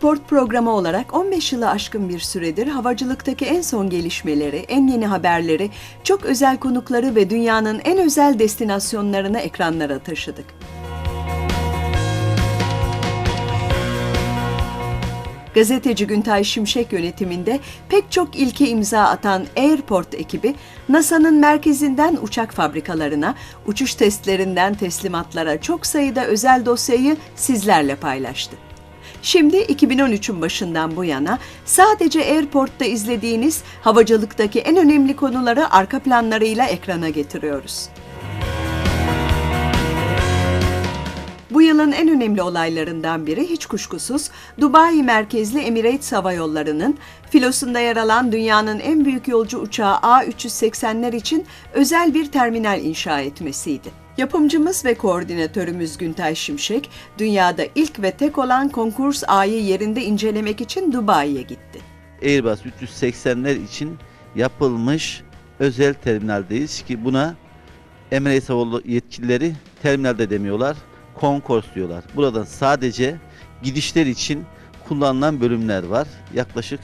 Airport programı olarak 15 yılı aşkın bir süredir havacılıktaki en son gelişmeleri, en yeni haberleri, çok özel konukları ve dünyanın en özel destinasyonlarını ekranlara taşıdık. Gazeteci Güntay Şimşek yönetiminde pek çok ilke imza atan Airport ekibi, NASA'nın merkezinden uçak fabrikalarına, uçuş testlerinden teslimatlara çok sayıda özel dosyayı sizlerle paylaştı. Şimdi 2013'ün başından bu yana sadece Airport'ta izlediğiniz havacılıktaki en önemli konuları arka planlarıyla ekrana getiriyoruz. Yılın en önemli olaylarından biri hiç kuşkusuz Dubai merkezli Emirates Hava Yolları'nın filosunda yer alan dünyanın en büyük yolcu uçağı A380'ler için özel bir terminal inşa etmesiydi. Yapımcımız ve koordinatörümüz Güntay Şimşek, dünyada ilk ve tek olan konkurs A'yı yerinde incelemek için Dubai'ye gitti. Airbus 380'ler için yapılmış özel terminaldeyiz ki buna Emirates Hava yetkilileri terminalde demiyorlar, konkors diyorlar. Buradan sadece gidişler için kullanılan bölümler var. Yaklaşık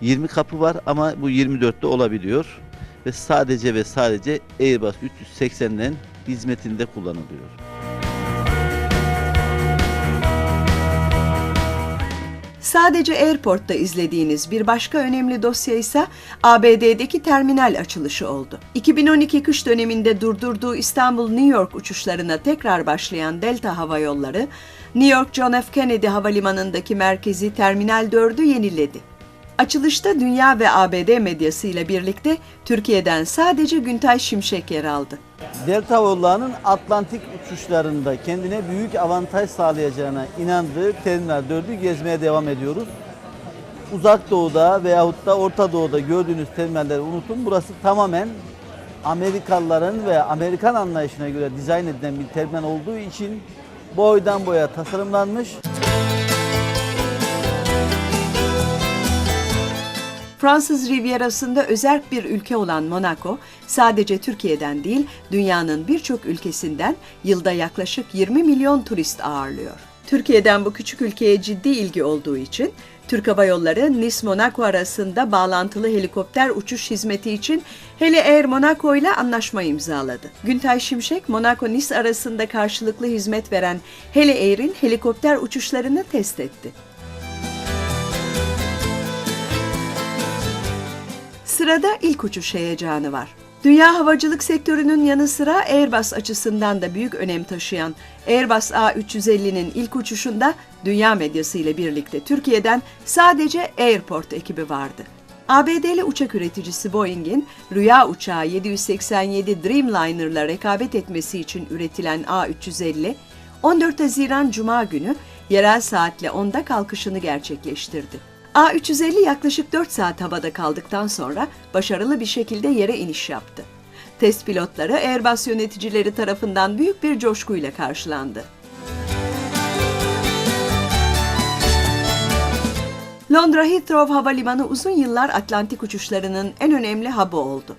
20 kapı var ama bu 24'te olabiliyor ve sadece ve sadece Airbus 380'lerin hizmetinde kullanılıyor. Sadece Airport'ta izlediğiniz bir başka önemli dosya ise ABD'deki terminal açılışı oldu. 2012 kış döneminde durdurduğu İstanbul-New York uçuşlarına tekrar başlayan Delta Hava Yolları, New York John F. Kennedy Havalimanı'ndaki merkezi Terminal 4'ü yeniledi. Açılışta dünya ve ABD medyasıyla birlikte Türkiye'den sadece Güntay Şimşek yer aldı. Delta Hava Yolları'nın Atlantik uçuşlarında kendine büyük avantaj sağlayacağına inandığı Terminal 4'ü gezmeye devam ediyoruz. Uzak Doğu'da veyahut da Orta Doğu'da gördüğünüz terminalleri unutun. Burası tamamen Amerikalıların ve Amerikan anlayışına göre dizayn edilen bir terminal olduğu için boydan boya tasarımlanmış. Fransız Rivierası'nda özerk bir ülke olan Monaco, sadece Türkiye'den değil, dünyanın birçok ülkesinden yılda yaklaşık 20 milyon turist ağırlıyor. Türkiye'den bu küçük ülkeye ciddi ilgi olduğu için Türk Hava Yolları Nice-Monaco arasında bağlantılı helikopter uçuş hizmeti için Hele Air Monaco ile anlaşma imzaladı. Güntay Şimşek, Monaco-Nice arasında karşılıklı hizmet veren Hele Air'in helikopter uçuşlarını test etti. Sırada ilk uçuş heyecanı var. Dünya havacılık sektörünün yanı sıra Airbus açısından da büyük önem taşıyan Airbus A350'nin ilk uçuşunda dünya medyası ile birlikte Türkiye'den sadece Airport ekibi vardı. ABD'li uçak üreticisi Boeing'in rüya uçağı 787 Dreamliner'la rekabet etmesi için üretilen A350, 14 Haziran Cuma günü yerel saatle 10'da kalkışını gerçekleştirdi. A350 yaklaşık 4 saat havada kaldıktan sonra başarılı bir şekilde yere iniş yaptı. Test pilotları Airbus yöneticileri tarafından büyük bir coşkuyla karşılandı. Londra Heathrow Havalimanı uzun yıllar Atlantik uçuşlarının en önemli hub'ı oldu.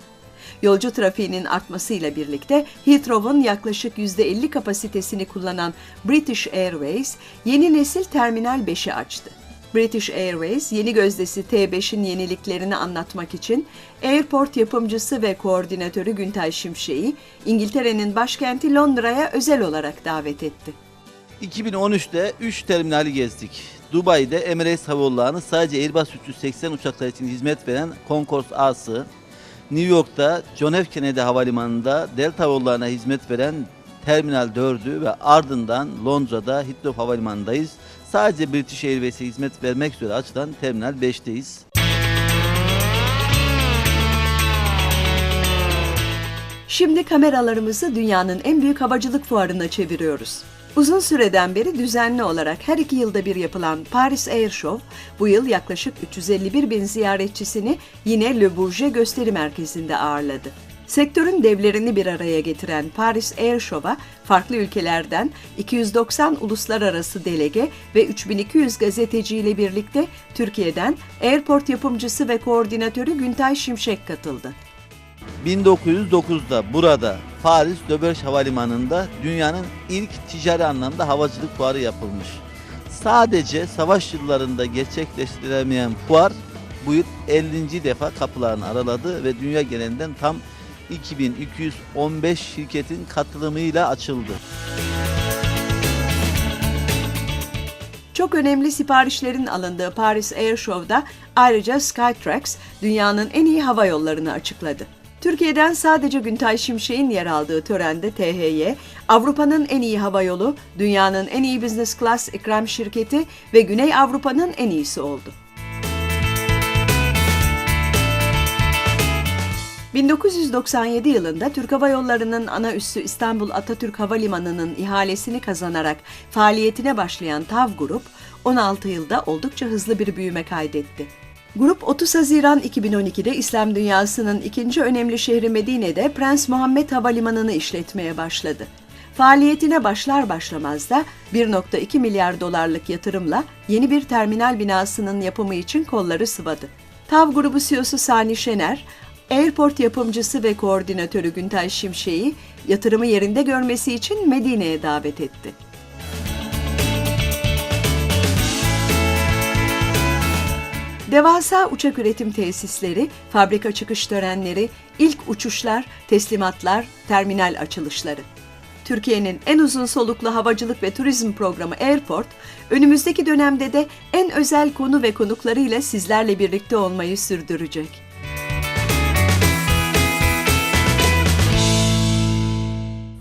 Yolcu trafiğinin artmasıyla birlikte Heathrow'un yaklaşık %50 kapasitesini kullanan British Airways yeni nesil Terminal 5'i açtı. British Airways yeni gözdesi T5'in yeniliklerini anlatmak için Airport yapımcısı ve koordinatörü Güntay Şimşek'i İngiltere'nin başkenti Londra'ya özel olarak davet etti. 2013'te 3 terminali gezdik. Dubai'de Emirates Hava Yolları'nın sadece Airbus 380 uçaklar için hizmet veren Concourse A'sı, New York'ta John F. Kennedy Havalimanı'nda Delta Hava Yolları'na hizmet veren Terminal 4'ü ve ardından Londra'da Heathrow Havalimanı'ndayız. Sadece British Airways'e hizmet vermek üzere açılan Terminal 5'teyiz. Şimdi kameralarımızı dünyanın en büyük havacılık fuarına çeviriyoruz. Uzun süreden beri düzenli olarak her iki yılda bir yapılan Paris Air Show, bu yıl yaklaşık 351 bin ziyaretçisini yine Le Bourget gösteri merkezinde ağırladı. Sektörün devlerini bir araya getiren Paris Air Show'a farklı ülkelerden 290 uluslararası delege ve 3200 gazeteciyle birlikte Türkiye'den Airport yapımcısı ve koordinatörü Güntay Şimşek katıldı. 1909'da burada Paris Löbörş Havalimanı'nda dünyanın ilk ticari anlamda havacılık fuarı yapılmış. Sadece savaş yıllarında gerçekleştiremeyen fuar bu yıl 50. defa kapılarını araladı ve dünya genelinden tam 2215 şirketin katılımıyla açıldı. Çok önemli siparişlerin alındığı Paris Air Show'da ayrıca Skytrax dünyanın en iyi hava yollarını açıkladı. Türkiye'den sadece Güntay Şimşek'in yer aldığı törende THY, Avrupa'nın en iyi hava yolu, dünyanın en iyi business class ikram şirketi ve Güney Avrupa'nın en iyisi oldu. 1997 yılında Türk Hava Yolları'nın ana üssü İstanbul Atatürk Havalimanı'nın ihalesini kazanarak faaliyetine başlayan TAV Grup, 16 yılda oldukça hızlı bir büyüme kaydetti. Grup 30 Haziran 2012'de İslam dünyasının ikinci önemli şehri Medine'de Prens Muhammed Havalimanı'nı işletmeye başladı. Faaliyetine başlar başlamaz da 1.2 milyar dolarlık yatırımla yeni bir terminal binasının yapımı için kolları sıvadı. TAV grubu CEO'su Sani Şener, Airport yapımcısı ve koordinatörü Güntay Şimşek'i yatırımı yerinde görmesi için Medine'ye davet etti. Devasa uçak üretim tesisleri, fabrika çıkış törenleri, ilk uçuşlar, teslimatlar, terminal açılışları. Türkiye'nin en uzun soluklu havacılık ve turizm programı Airport, önümüzdeki dönemde de en özel konu ve konuklarıyla sizlerle birlikte olmayı sürdürecek.